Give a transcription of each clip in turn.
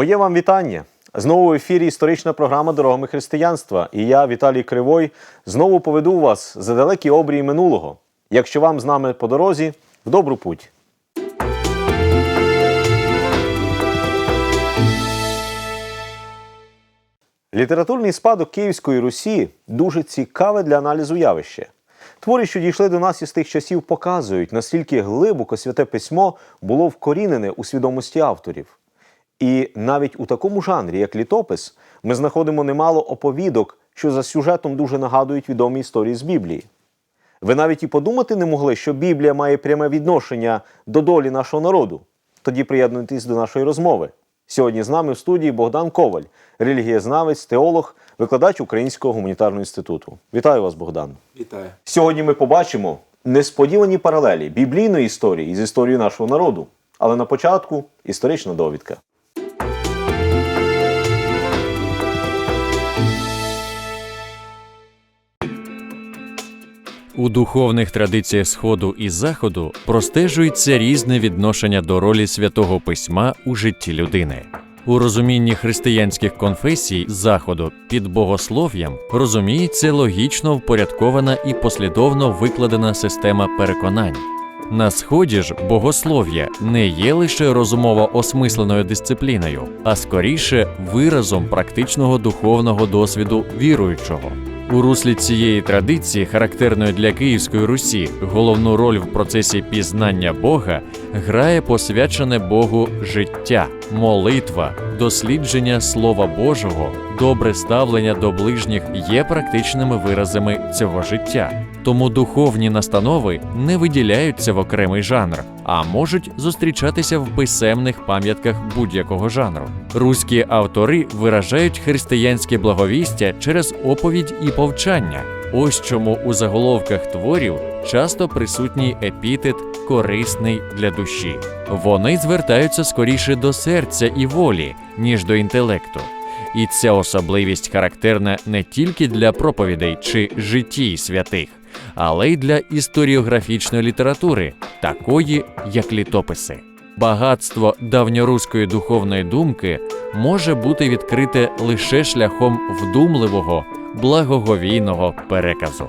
Моє вам вітання. Знову в ефірі історична програма Дорогами християнства. І я, Віталій Кривой, знову поведу вас за далекі обрії минулого. Якщо вам з нами по дорозі, в добру путь. Літературний спадок Київської Русі дуже цікаве для аналізу явище. Твори, що дійшли до нас із тих часів, показують, наскільки глибоко святе письмо було вкорінене у свідомості авторів. І навіть у такому жанрі, як літопис, ми знаходимо немало оповідок, що за сюжетом дуже нагадують відомі історії з Біблії. Ви навіть і подумати не могли, що Біблія має пряме відношення до долі нашого народу. Тоді приєднуйтесь до нашої розмови. Сьогодні з нами в студії Богдан Коваль, релігієзнавець, теолог, викладач Українського гуманітарного інституту. Вітаю вас, Богдан. Вітаю. Сьогодні ми побачимо несподівані паралелі біблійної історії з історією нашого народу. Але на початку історична довідка. У духовних традиціях Сходу і Заходу простежується різне відношення до ролі святого письма у житті людини. У розумінні християнських конфесій Заходу під богослов'ям розуміється логічно впорядкована і послідовно викладена система переконань. На сході ж богослов'я не є лише розумово осмисленою дисципліною, а скоріше виразом практичного духовного досвіду віруючого. У руслі цієї традиції, характерної для Київської Русі, головну роль в процесі пізнання Бога грає посвячене Богу життя, молитва, дослідження Слова Божого, добре ставлення до ближніх є практичними виразами цього життя. Тому духовні настанови не виділяються в окремий жанр, а можуть зустрічатися в писемних пам'ятках будь-якого жанру. Руські автори виражають християнське благовістя через оповідь і повчання. Ось чому у заголовках творів часто присутній епітет корисний для душі. Вони звертаються скоріше до серця і волі, ніж до інтелекту. І ця особливість характерна не тільки для проповідей чи житій святих, але й для історіографічної літератури, такої як літописи. Багатство давньоруської духовної думки може бути відкрите лише шляхом вдумливого, благоговійного переказу.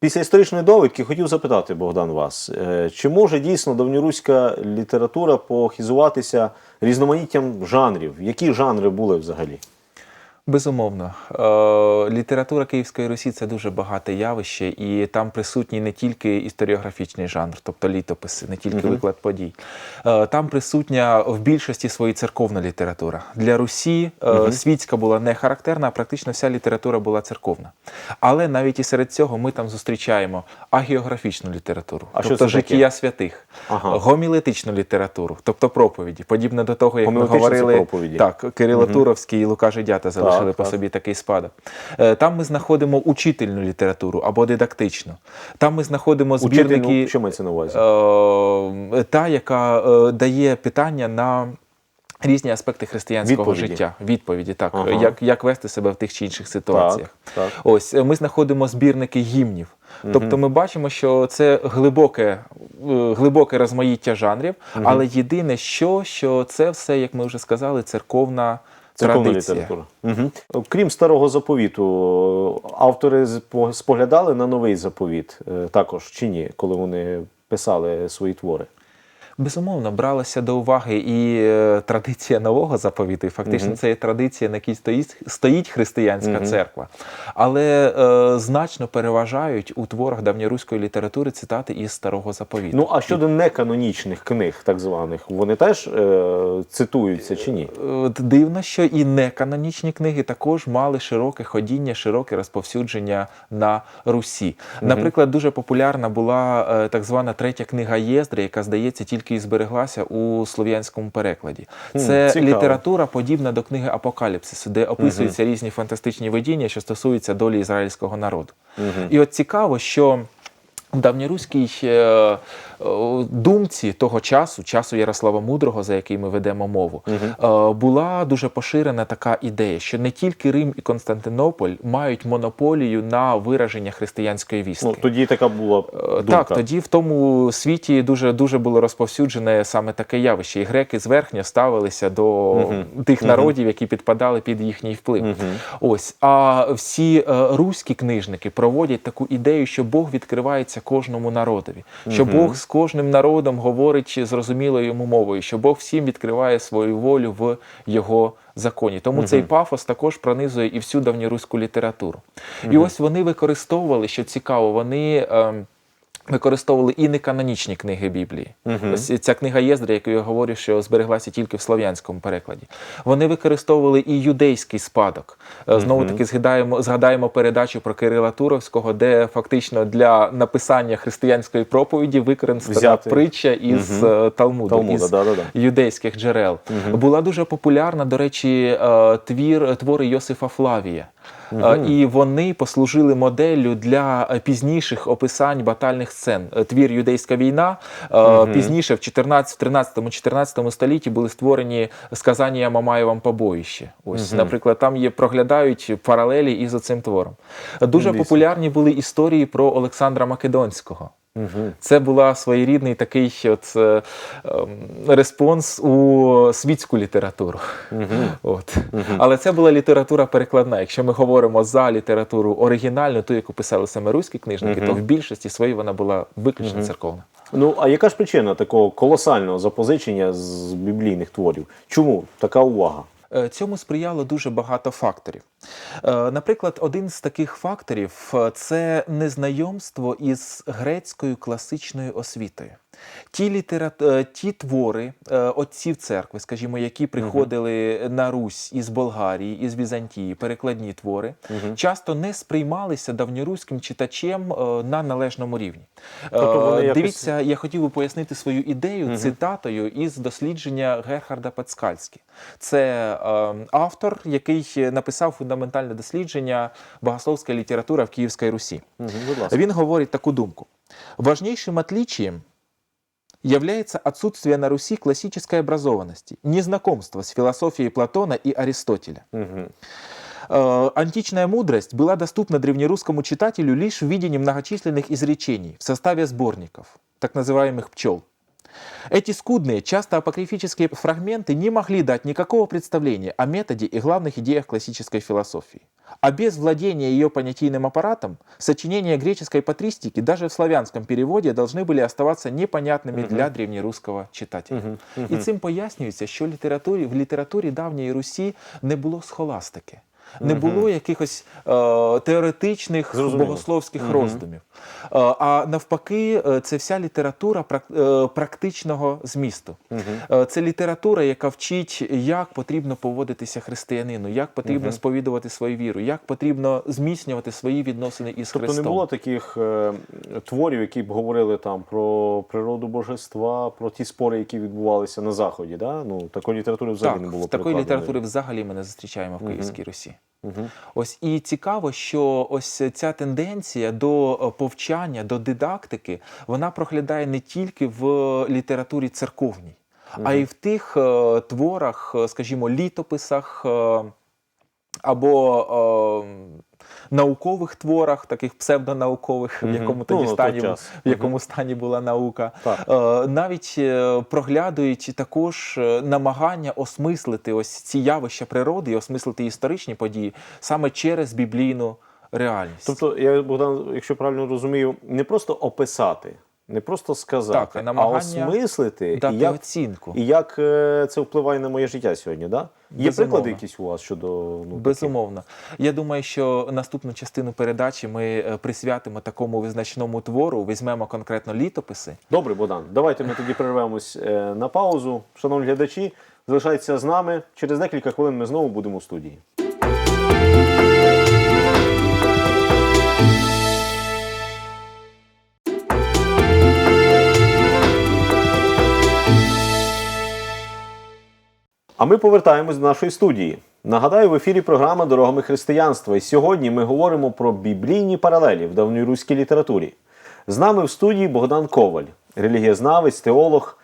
Після історичної довідки хотів запитати Богдан вас, е, чи може дійсно давньоруська література похизуватися різноманіттям жанрів? Які жанри були взагалі? Безумовно, Е, література Київської Русі це дуже багате явище, і там присутній не тільки історіографічний жанр, тобто літописи, не тільки виклад подій. Е, Там присутня в більшості своїй церковна література. Для Русі е, світська була не характерна, а практично вся література була церковна. Але навіть і серед цього ми там зустрічаємо агіографічну літературу, А тобто життя святих, Ага. гомілетичну літературу, тобто проповіді, подібне до того, як ми говорили проповіді. так, Кирило. Туровський і Лука Жидята залишили Так, по так. собі такий спадок. Е, Там ми знаходимо учительну літературу або дидактичну. Там ми знаходимо збірники, Учительну, що мається на увазі? е, та, яка е, дає питання на. Різні аспекти християнського Відповіді. життя, відповіді, так, Ага. як, як вести себе в тих чи інших ситуаціях. так. Ось е, ми знаходимо збірники гімнів. Тобто ми бачимо, що це глибоке, глибоке розмаїття жанрів, але єдине, що, що це все, як ми вже сказали, церковна, Церковна література. Угу. Крім старого заповіту, автори споглядали на новий заповіт е, також чи ні, коли вони писали свої твори. Безумовно, бралася до уваги і е, традиція нового заповіту. І фактично, Мгм. це є традиція, на якій стоїть, стоїть християнська Мгм. церква. Але е, значно переважають у творах давньоруської літератури цитати із старого заповіту. Ну а щодо неканонічних книг, так званих, вони теж е, цитуються чи ні? Дивно, що і неканонічні книги також мали широке ходіння, широке розповсюдження на Русі. Наприклад, дуже популярна була е, так звана третя книга Єздри, яка здається тільки і збереглася у слов'янському перекладі. Це цікаво. література подібна до книги Апокаліпсису, де описуються різні фантастичні видіння, що стосуються долі ізраїльського народу. І от цікаво, що в давньоруській е, думці того часу, часу Ярослава Мудрого, за який ми ведемо мову, е, була дуже поширена така ідея, що не тільки Рим і Константинополь мають монополію на вираження християнської вістки. Ну тоді така була Е, думка. Так, тоді в тому світі дуже дуже було розповсюджене саме таке явище. І греки зверхня ставилися до тих народів, які підпадали під їхній вплив. Ось а всі е, руські книжники проводять таку ідею, що Бог відкривається кожному народові, що Бог з кожним народом говорячи зрозумілою йому мовою, що Бог всім відкриває свою волю в його законі. Тому цей пафос також пронизує і всю давньоруську літературу. І ось вони використовували, що цікаво, вони. ем, Використовували і неканонічні книги Біблії. Ось ця книга Єздра, яку я говорю, що збереглася тільки в слов'янському перекладі. Вони використовували і юдейський спадок. Е, Знову таки згадаємо, згадаємо передачу про Кирила Туровського, де фактично для написання християнської проповіді використана Взяти. притча із е, Талмуду, Талмуда, із да-да-да. юдейських джерел. Була дуже популярна, до речі, е, твір твори Йосифа Флавія. Е, І вони послужили моделлю для е, пізніших описань батальних сцен. Е, Твір Юдейська війна угу. пізніше, в 14, 13-14 столітті, були створені сказання Мамаєвам побоїще. Ось, наприклад, там є проглядають паралелі із оцим твором. Дуже Дійсно. популярні були історії про Олександра Македонського. Це була своєрідний такий от, е, ем, респонс у світську літературу. От. Але це була література перекладна. Якщо ми говоримо за літературу оригінальну, ту, яку писали саме руські книжники, то в більшості своїй вона була виключно церковна. Ну а яка ж причина такого колосального запозичення з біблійних творів? Чому така увага? Е, Цьому сприяло дуже багато факторів. Е, Наприклад, один з таких факторів е, це незнайомство із грецькою класичною освітою. Ті, літера... е, ті твори отців церкви, скажімо, які приходили на Русь із Болгарії, із Візантії, перекладні твори, часто не сприймалися давньоруським читачем на належному рівні. Тобто вони якось- Дивіться, я хотів би пояснити свою ідею цитатою із дослідження Герхарда Пацкальські. Це е, автор, який написав фундаментальне дослідження богословська література в Київській Русі. Угу, будь ласка. Він говорить таку думку. Важнейшим отличием является отсутствие на Руси классической образованности, незнакомство с философией Платона и Аристотеля. Угу. Э, Античная мудрость была доступна древнерусскому читателю лишь в виде немногочисленных изречений в составе сборников, так называемых пчел. Эти скудные, часто апокрифические фрагменты не могли дать никакого представления о методе и главных идеях классической философии. А без владения ее понятийным аппаратом, сочинения греческой патристики даже в славянском переводе должны были оставаться непонятными для древнерусского читателя. І цим пояснюється, що літературі, в літературі давньої Русі не було схоластики. Не було якихось е, теоретичних Зрозуміло. богословських роздумів. Е, а навпаки, е, це вся література прак- е, практичного змісту. Е, Це література, яка вчить, як потрібно поводитися християнину, як потрібно сповідувати свою віру, як потрібно зміцнювати свої відносини із Тобто Христом. не було таких е, творів, які б говорили там про природу божества, про ті спори, які відбувалися на заході. Да? Ну такої літератури взагалі Так, не було. такої перекладеної. літератури взагалі ми не зустрічаємо в Київській Русі. Ось і цікаво, що ось ця тенденція до е, повчання, до дидактики, вона проглядає не тільки в літературі церковній, а й в тих е, творах, е, скажімо, літописах е, або е, наукових творах, таких псевдонаукових, в якому тоді Ну, на той стані, в якому стані була наука. Так. Е, навіть е, проглядають також е, намагання осмислити ось ці явища природи і осмислити історичні події саме через біблійну реальність. Тобто, я Богдан, якщо правильно розумію, не просто описати, не просто сказати, Так, а а осмислити дати і як, оцінку. і як е, це впливає на моє життя сьогодні. Да? Є Безумовно. приклади якісь у вас щодо ну, таких? Я думаю, що наступну частину передачі ми е, присвятимо такому визначному твору, візьмемо конкретно літописи. Добре, Богдан, давайте ми тоді перервемось е, на паузу. Шановні глядачі, залишайтеся з нами. Через декілька хвилин ми знову будемо у студії. А ми повертаємось до нашої студії. Нагадаю, в ефірі програма Дорогами християнства. І сьогодні ми говоримо про біблійні паралелі в давньоруській літературі. З нами в студії Богдан Коваль, релігієзнавець, теолог.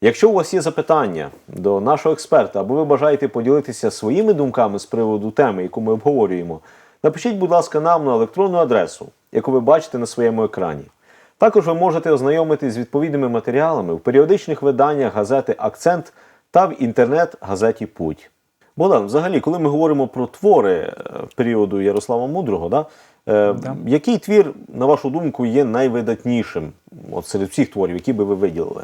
Якщо у вас є запитання до нашого експерта, або ви бажаєте поділитися своїми думками з приводу теми, яку ми обговорюємо, напишіть, будь ласка, нам на електронну адресу, яку ви бачите на своєму екрані. Також ви можете ознайомитись з відповідними матеріалами в періодичних виданнях газети Акцент та в інтернет-газеті Путь. Богдан, взагалі, коли ми говоримо про твори е, періоду Ярослава Мудрого, да, е, Да. який твір, на вашу думку, є найвидатнішим от серед всіх творів, які би ви виділили?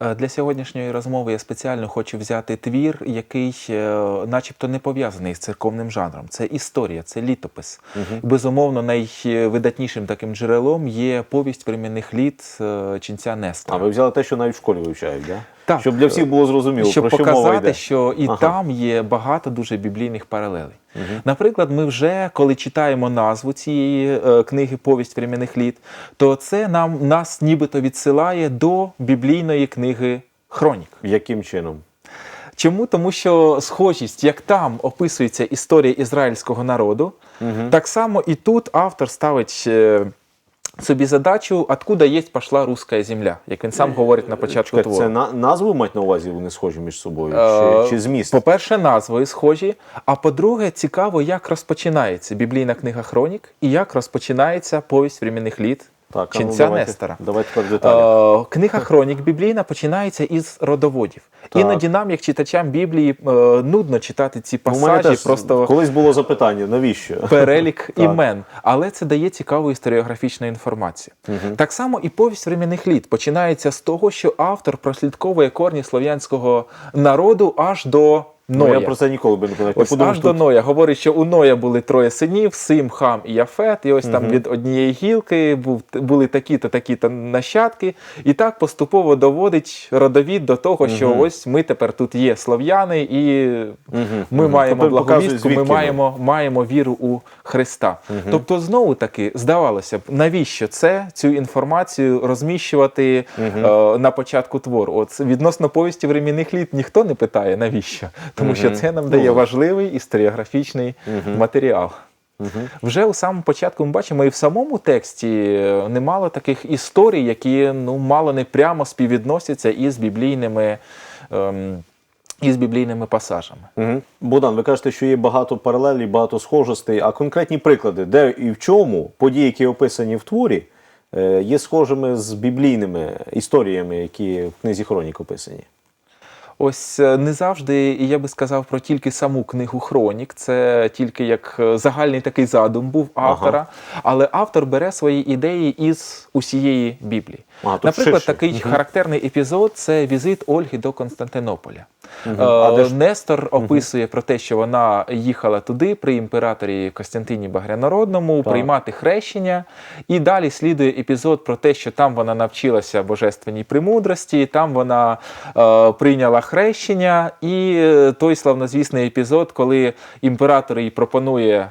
Е, Для сьогоднішньої розмови я спеціально хочу взяти твір, який е, начебто не пов'язаний з церковним жанром. Це історія, це літопис. Безумовно, найвидатнішим таким джерелом є повість временних літ е, ченця А ви взяли те, що навіть в школі вивчають, да? Так. щоб для всіх було зрозуміло, щоб про що мова показати, йде. що і Ага. там є багато дуже біблійних паралелей. Наприклад, ми вже коли читаємо назву цієї е, книги Повість временних літ, то це нам нас нібито відсилає до біблійної книги Хронік. Яким чином? Чому? Тому що схожість, як там описується історія ізраїльського народу, так само і тут автор ставить е, собі задачу, откуда є пошла руська земля, як він сам говорить на початку Чекай, твору. це на, назву мать на увазі вони схожі між собою? Е, Чи, чи зміст? По-перше, назви схожі. А по-друге, цікаво, як розпочинається біблійна книга Хронік і як розпочинається повість временних літ Так, а ну, давайте, Нестора. Давайте в. Е, Книга Хронік біблійна починається із родоводів. Так. Іноді нам, як читачам Біблії, е, нудно читати ці Ну, У мене пасажі, теж просто колись було запитання, навіщо? перелік імен, але це дає цікаву історіографічну інформацію. Так само і повість временних літ починається з того, що автор прослідковує корні слов'янського народу аж до Ну, я про це ніколи би не подумав. Я Ось подумав, аж що до Ноя. Говорить, що у Ноя були троє синів: Сим, Хам і Яфет. І ось там від однієї гілки був, були такі-то, такі-то нащадки. І так поступово доводить родовід до того, що ось ми тепер тут є слов'яни, і ми мгм. маємо Тобто благовістку, ми маємо, маємо віру у Христа. Тобто, знову таки, здавалося б, навіщо це цю інформацію розміщувати е, на початку твору? От відносно повісті временних літ ніхто не питає, навіщо? Тому що це нам дає важливий історіографічний матеріал. Вже у самому початку ми бачимо і в самому тексті е, немало таких історій, які ну мало не прямо співвідносяться із біблійними. Ем, із біблійними пасажами. Мгм. Богдан, ви кажете, що є багато паралелей, багато схожостей, а конкретні приклади, де і в чому події, які описані в творі, е, є схожими з біблійними історіями, які в книзі Хронік описані. Ось е, не завжди, і я би сказав про тільки саму книгу Хронік. Це тільки як е, загальний такий задум був автора, але автор бере свої ідеї із усієї Біблії. А, тут Наприклад, ширше. такий характерний епізод це візит Ольги до Константинополя. Е, А де ж- Нестор описує про те, що вона їхала туди при імператорі Костянтині Багрянародному приймати хрещення. І далі слідує епізод про те, що там вона навчилася божественній премудрості, там вона е, прийняла хрещення, і е, той славнозвісний епізод, коли імператор їй пропонує.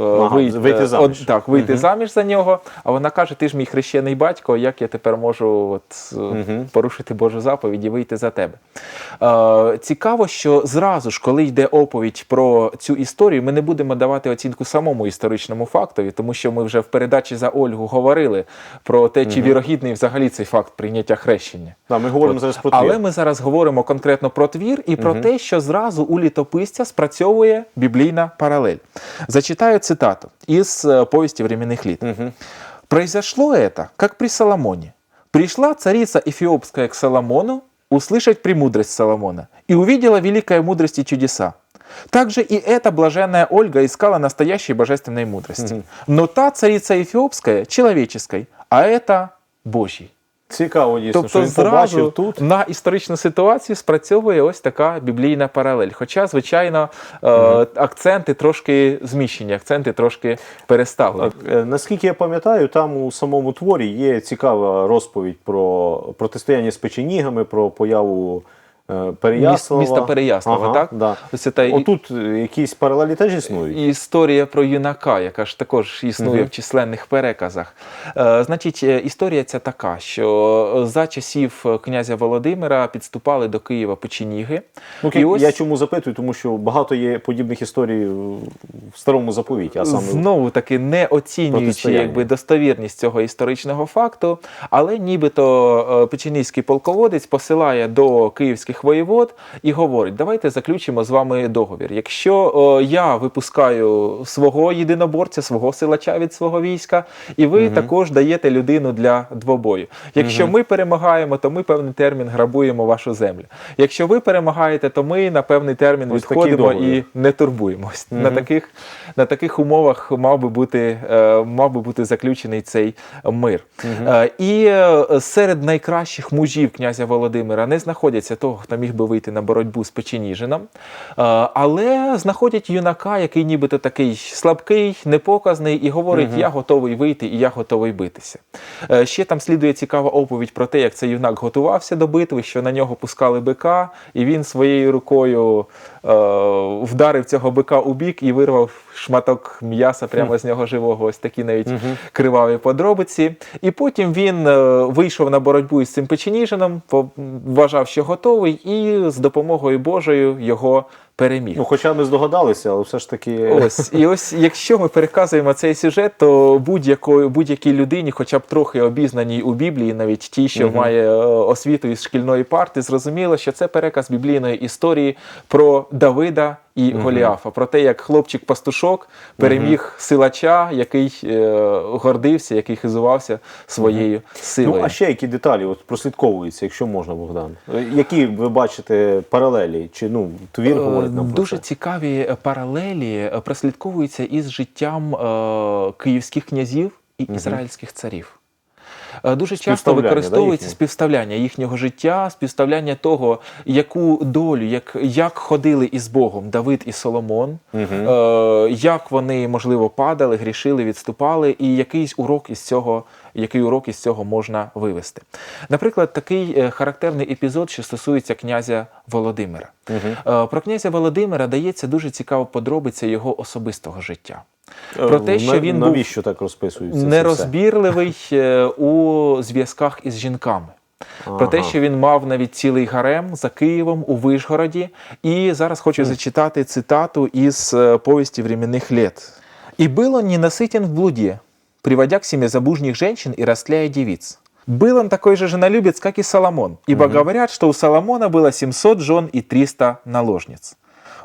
Е, вийти заміж. от, так, вийти заміж за нього. А вона каже: Ти ж мій хрещений батько, як я тепер можу от, е, порушити Божу заповідь і вийти за тебе. Е, цікаво, що зразу ж, коли йде оповідь про цю історію, ми не будемо давати оцінку самому історичному фактові, тому що ми вже в передачі за Ольгу говорили про те, чи вірогідний взагалі цей факт прийняття хрещення. Да, ми говоримо зараз про твір. Але ми зараз говоримо конкретно про твір і про те, що зразу у літописця спрацьовує біблійна паралель. Зачитаю цитату із е, повісті временних літ. Произошло это, как при Соломоне. Пришла царица Эфиопская к Соломону услышать премудрость Соломона и увидела великая мудрость и чудеса. Также и эта блаженная Ольга искала настоящей божественной мудрости. Но та царица Эфиопская человеческой, а это Божьей. Цікаво дійсно, що Тобто він зразу побачив тут. на історичну ситуацію спрацьовує ось така біблійна паралель. Хоча, звичайно, е, акценти трошки зміщені, акценти трошки переставлені. Е, наскільки я пам'ятаю, там у самому творі є цікава розповідь про протистояння з печенігами, про появу е, Переяслава. міста Переяслава, Ага, так? Да. Ось та Отут якісь паралелі теж існують. Історія про юнака, яка ж також існує Мгм. в численних переказах. Е, значить, е, історія ця така, що за часів князя Володимира підступали до Києва печеніги. Ну, і ось Я чому запитую, тому що багато є подібних історій в старому заповіті, а саме знову таки не оцінюючи якби достовірність цього історичного факту, але нібито е, печенійський полководець посилає до київських воєвод і говорить: давайте заключимо з вами договір. Якщо е, я випускаю свого єдиноборця, свого силача від свого війська, і ви також даєте людину для двобою. Якщо ми перемагаємо, то ми певний термін грабуємо вашу землю. Якщо ви перемагаєте, то ми на певний термін Ось відходимо і не турбуємось. На таких на таких умовах мав би бути е, мав би бути заключений цей мир. Е, І серед найкращих мужів князя Володимира не знаходяться того, хто міг би вийти на боротьбу з Печеніжином, Е, але знаходять юнака, який нібито такий слабкий, непоказний, і говорить: Я готовий вийти і я готовий битися. Е, Ще там слідує цікава оповідь про те, як цей юнак готувався до битви, що на нього пускали бика, і він своєю рукою вдарив цього бика у бік і вирвав шматок м'яса прямо з нього живого. Ось такі навіть криваві подробиці. І потім він е, вийшов на боротьбу із цим печеніжином, по- вважав, що готовий, і з допомогою Божою його переміг. Ну, хоча ми здогадалися, але все ж таки. Ось і ось, якщо ми переказуємо цей сюжет, то будь-якій людині, хоча б трохи обізнаній у Біблії, навіть ті, що має е, освіту із шкільної парти, зрозуміло, що це переказ біблійної історії про Давида і Голіафа, про те, як хлопчик-пастушок переміг силача, який е, гордився, який хизувався своєю силою. Ну, а ще які деталі от прослідковуються, якщо можна, Богдан? Які ви бачите паралелі? Чи ну твір Е, говорить нам про Дуже це? цікаві паралелі е, прослідковуються із життям е, київських князів і ізраїльських царів. Е, Дуже часто використовується да, співставляння їхнього життя, співставляння того, яку долю, як, як ходили із Богом Давид і Соломон, е, як вони, можливо, падали, грішили, відступали, і якийсь урок із цього, який урок із цього можна вивести. Наприклад, такий е, характерний епізод, що стосується князя Володимира. Е, Про князя Володимира дається дуже цікава подробиця його особистого життя. Про те, що Е, він був навіщо так розписується? нерозбірливий е, у зв'язках із жінками. Про те, що він мав навіть цілий гарем за Києвом у Вишгороді. І зараз хочу зачитати цитату із е, повісті временних лет. «И был он ненасытен в блуде, приводя к себе забужних женщин и растляя девиц. Был он такой же женолюбец, как и Соломон, ибо говорят, что у Соломона было 700 жен и 300 наложниц.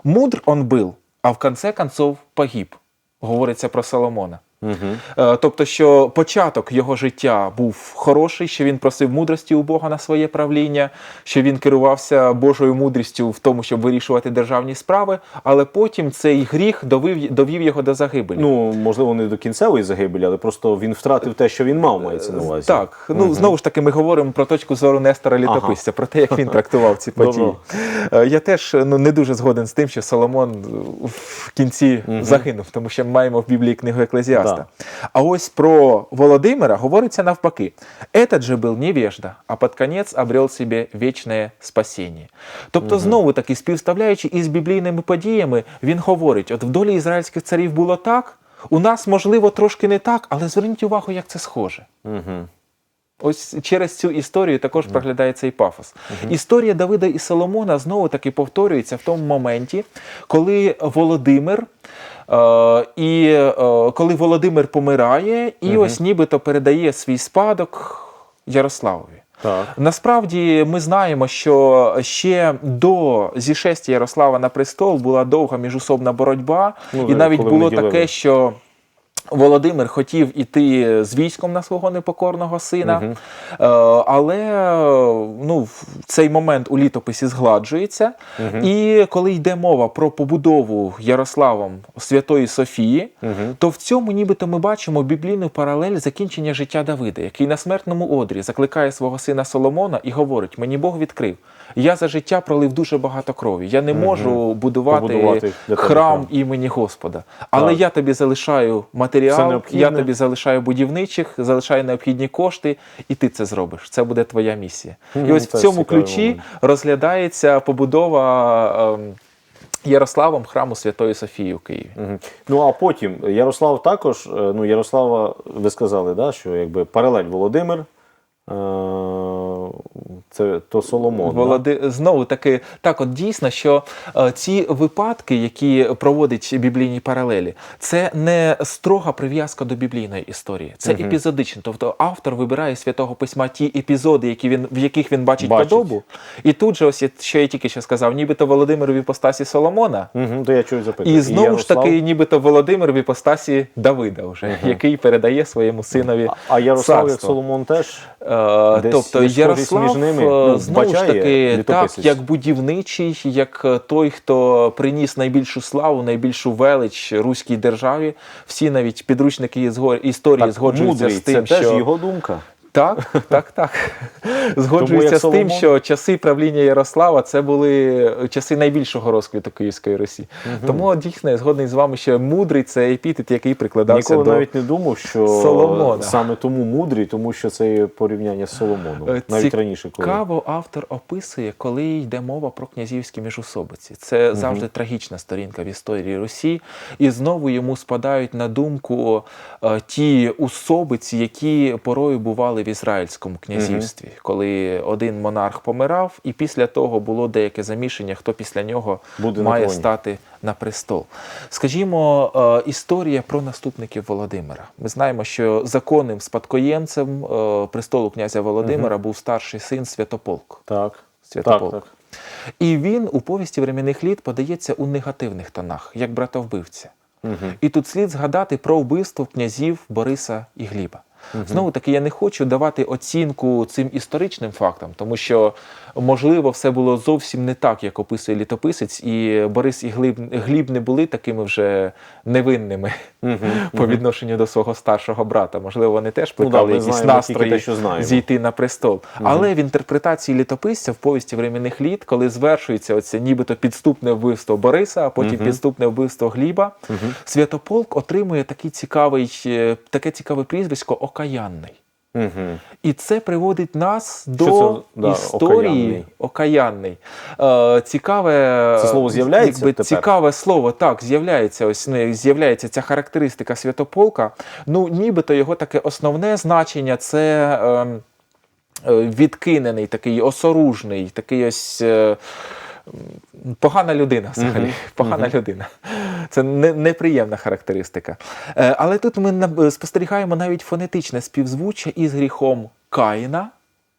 Мудр он был, а в конце концов погиб. Говориться про Соломона. Е, Тобто, що початок його життя був хороший, що він просив мудрості у Бога на своє правління, що він керувався Божою мудрістю в тому, щоб вирішувати державні справи, але потім цей гріх довів, довів його до загибелі. Ну, можливо, не до кінцевої загибелі, але просто він втратив те, що він мав, мається на увазі. Так, ну знову ж таки, ми говоримо про точку зору Нестора Літописця, про те, як він трактував ці події. Е, Я теж ну, не дуже згоден з тим, що Соломон в кінці загинув, тому що ми маємо в Біблії книгу Еклезіаста. Да. А ось про Володимира говориться навпаки. Этот же был невежда, а под конец обрел себе вічне спасіння. Тобто, знову таки, співставляючи із біблійними подіями, він говорить: от в долі ізраїльських царів було так, у нас, можливо, трошки не так, але зверніть увагу, як це схоже. Ось через цю історію також проглядає цей пафос. Історія Давида і Соломона знову таки повторюється в тому моменті, коли Володимир. Е, і е, коли Володимир помирає, і ось нібито передає свій спадок Ярославові. Так. Насправді ми знаємо, що ще до зішестя Ярослава на престол була довга міжусобна боротьба, Ну, і навіть було таке, що. Володимир хотів іти з військом на свого непокорного сина, е, але ну, цей момент у літописі згладжується. І коли йде мова про побудову Ярославом Святої Софії, то в цьому нібито ми бачимо біблійну паралель закінчення життя Давида, який на смертному одрі закликає свого сина Соломона і говорить: Мені Бог відкрив. Я за життя пролив дуже багато крові. Я не можу будувати, храм храм. імені Господа. Але Так. я тобі залишаю матеріал матеріал, я тобі залишаю будівничих, залишаю необхідні кошти, і ти це зробиш. Це буде твоя місія. І ось в цьому ключі момент. розглядається побудова ем, Ярославом храму Святої Софії у Києві. Мгм. Ну а потім Ярослав також. е, Ну, Ярослава, ви сказали, да, що якби паралель Володимир. е, Це то Соломон. да? Володи... Знову таки, так, от дійсно, що е, ці випадки, які проводять біблійні паралелі, це не строга прив'язка до біблійної історії, це Мгм. епізодично. Тобто автор вибирає святого письма ті епізоди, які він, в яких він бачить, Бачить. подобу. І тут же, ось що я тільки що сказав, нібито Володимир в іпостасі Соломона. Угу, то я чую запитую. І знову ж таки, нібито Володимир в іпостасі Давида, вже, який передає своєму синові. А- А Ярослав, як. Соломон, теж. Е, Десь тобто Ярослав між ними? Е, Ну, знову ж таки, так, як будівничий, як е, той, хто приніс найбільшу славу, найбільшу велич руській державі. Всі навіть підручники історії так, згоджуються мудрий, з тим, це теж його думка. Так, так, так. Згоджуються як з тим, що часи правління Ярослава це були часи найбільшого розквіту Київської Русі. Тому дійсно я згодний з вами, що мудрий це епітет, який прикладався Ніколи до навіть не думав, що Соломона. саме тому мудрий, тому що це є порівняння з Соломоном. Е, Навіть раніше, коли Цікаво автор описує, коли йде мова про князівські міжусобиці. Це завжди трагічна сторінка в історії Русі, і знову йому спадають на думку е, ті особиці, які порою бували в ізраїльському князівстві, коли один монарх помирав, і після того було деяке замішання, хто після нього Буде має троні. стати на престол. Скажімо, е, історія про наступників Володимира. Ми знаємо, що законним спадкоємцем е, престолу князя Володимира був старший син Святополк. так, Святополк. так, так. І він у повісті временних літ подається у негативних тонах, як братовбивця. Мгм. І тут слід згадати про вбивство князів Бориса і Гліба. Знову таки, я не хочу давати оцінку цим історичним фактам, тому що, можливо, все було зовсім не так, як описує літописець, і Борис і Гліб, Гліб не були такими вже невинними по відношенню до свого старшого брата. Можливо, вони теж Ну да, якісь настрої те, що зійти на престол. Але в інтерпретації літописця в повісті временних літ, коли звершується оце нібито підступне вбивство Бориса, а потім підступне вбивство Гліба, Святополк отримує такий цікавий, е, таке цікаве прізвисько Окаянний. Мгм. І це приводить нас до це, да, історії окаянний. Е, цікаве Це слово з'являється якби, тепер? цікаве слово. Так, з'являється ось ну, з'являється ця характеристика Святополка. Ну, нібито його таке основне значення це. ем, е, Відкинений, такий осоружний, такий ось е, погана людина взагалі. Погана людина. Це не, неприємна характеристика. Е, але тут ми спостерігаємо навіть фонетичне співзвуччя із гріхом Каїна,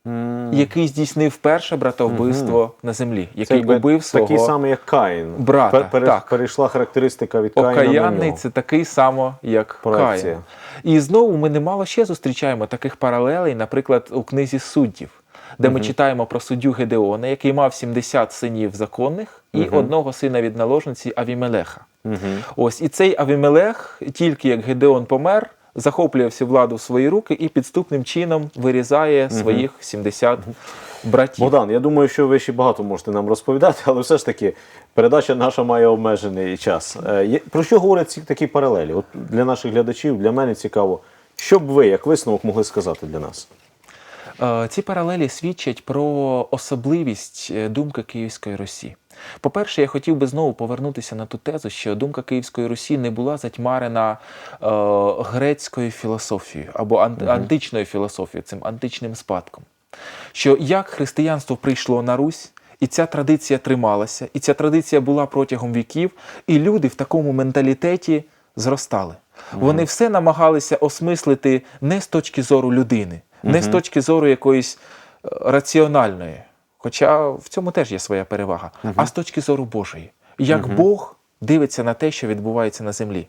М. який здійснив перше братовбивство на землі, який якби убив свого такий самий, як Каїн. брата, Пер- так. Перейшла характеристика від Каїна на Окаянний нього. це такий само, як Проекція. Каїн. І знову ми немало ще зустрічаємо таких паралелей, наприклад, у книзі суддів, де ми читаємо про суддю Гедеона, який мав 70 синів законних і одного сина від наложниці Авімелеха. Ось і цей Авімелех, тільки як Гедеон помер, захоплює всю владу в свої руки і підступним чином вирізає своїх 70 братів. Богдан, я думаю, що ви ще багато можете нам розповідати, але все ж таки передача наша має обмежений час. Е, Про що говорять ці такі паралелі? От для наших глядачів, для мене цікаво, що б ви, як висновок, могли сказати для нас? Е, Ці паралелі свідчать про особливість е, думки Київської Русі. По-перше, я хотів би знову повернутися на ту тезу, що думка Київської Русі не була затьмарена е, грецькою філософією або ан- античною філософією, цим античним спадком. Що як християнство прийшло на Русь, і ця традиція трималася, і ця традиція була протягом віків, і люди в такому менталітеті зростали. Вони все намагалися осмислити не з точки зору людини, не з точки зору якоїсь е, раціональної, хоча в цьому теж є своя перевага, а з точки зору Божої. Як Бог дивиться на те, що відбувається на землі.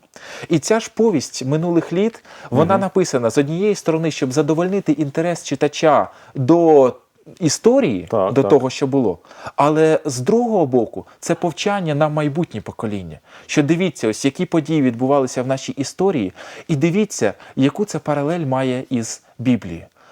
І ця ж повість минулих літ, вона написана з однієї сторони, щоб задовольнити інтерес читача до історії, Так, до так. того, що було. Але з другого боку, це повчання на майбутнє покоління. Що дивіться, ось які події відбувалися в нашій історії, і дивіться, яку це паралель має із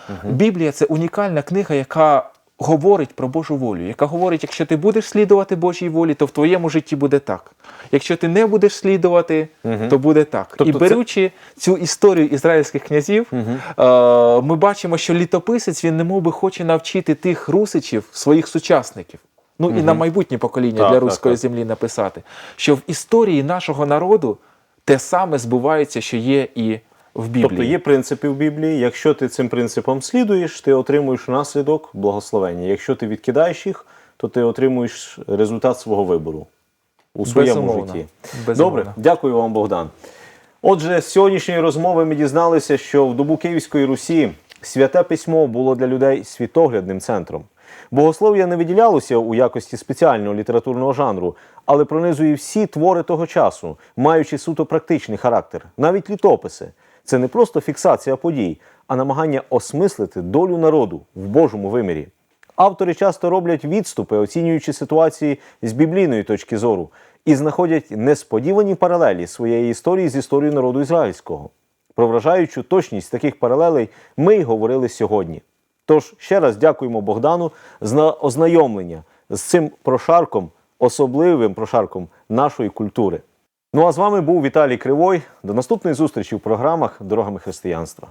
Біблією. Біблія це унікальна книга, яка говорить про Божу волю, яка говорить, якщо ти будеш слідувати Божій волі, то в твоєму житті буде так. Якщо ти не будеш слідувати, то буде так. Тобто І це- беручи цю історію ізраїльських князів, е, ми бачимо, що літописець він немов би хоче навчити тих русичів, своїх сучасників. Ну і на майбутнє покоління Так, для так, руської так. землі написати, що в історії нашого народу те саме збувається, що є і в Біблії. Тобто є принципи в Біблії. Якщо ти цим принципам слідуєш, ти отримуєш наслідок благословення. Якщо ти відкидаєш їх, то ти отримуєш результат свого вибору у своєму Безумовно. житті. Безумовно. Добре, дякую вам, Богдан. Отже, з сьогоднішньої розмови ми дізналися, що в добу Київської Русі святе письмо було для людей світоглядним центром. Богослов'я не виділялося у якості спеціального літературного жанру, але пронизує всі твори того часу, маючи суто практичний характер, навіть літописи. Це не просто фіксація подій, а намагання осмислити долю народу в Божому вимірі. Автори часто роблять відступи, оцінюючи ситуації з біблійної точки зору, і знаходять несподівані паралелі своєї історії з історією народу ізраїльського. Про вражаючу точність таких паралелей ми й говорили сьогодні. Тож ще раз дякуємо Богдану за ознайомлення з цим прошарком, особливим прошарком нашої культури. Ну а з вами був Віталій Кривой. До наступної зустрічі в програмах Дорогами християнства.